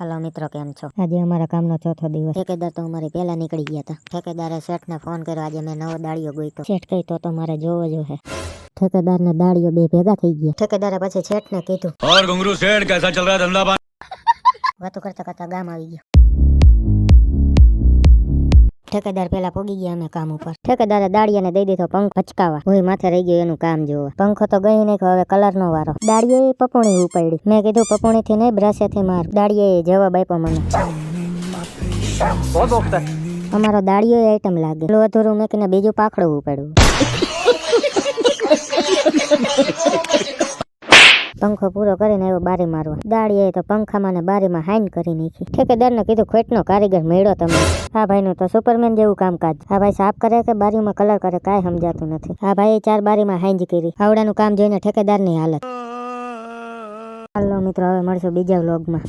Hello મિત્રો કેમ છો? આજે અમારા કામનો ચોથો દિવસ. ઠેકેદાર તો અમારી પહેલા નીકળી ગયા હતા. ઠેકેદારે શેઠને ફોન કર્યો આજે મેં નવો દાળીઓ ગોઈતો. શેઠ કહી તો મારે જોવો જો ઠેકેદાર ને દાળીઓ બે ભેગા થઈ ગયા. ઠેકેદારે પછી શેઠને કીધું ઓર ગુંગરૂ શેઠ કેસા ચલ રહા ધંધા વાતો કરતા કરતા ગામ આવી ગયો. ઠેકેદાર પેલા પોગી ગયા અમે કામ ઉપર. ઠેકેદારે દાળીયાને દઈ દીધો પંખ ભચકાવા હોય માથે રહી ગયો એનું કામ જોવા. પંખો તો ગઈ નહીં હવે કલરનો વારો. દાળીએ પપોણી ઉપાડી. મેં કીધું પપોણીથી નહીં બ્રશેથી માર. દાળીએ જવાબ આપ્યો મને. અમારો દાળીઓ આઈટમ લાગે. લો અધૂરું મેકીને બીજું પાખડું ઉપાડ્યું. પંખો પૂરો કરીને એવો બારી મારવા. દાળીએ તો પંખામાં ને બારીમાં હાઈન કરી નાખી. ઠેકેદારને કીધું, ખોટનો કારીગર મેળ્યો તમે. આ ભાઈનું તો સુપરમેન જેવું કામકાજ. આ ભાઈ, સાફ કરે કે બારીમાં કલર કરે, કાંઈ સમજાતું નથી. આ ભાઈ ચાર બારીમાં હાઈજ કરી. આવડાનું કામ જોઈને ઠેકેદારની હાલત. હાલો મિત્રો, હવે મળશું બીજા વ્લોગમાં.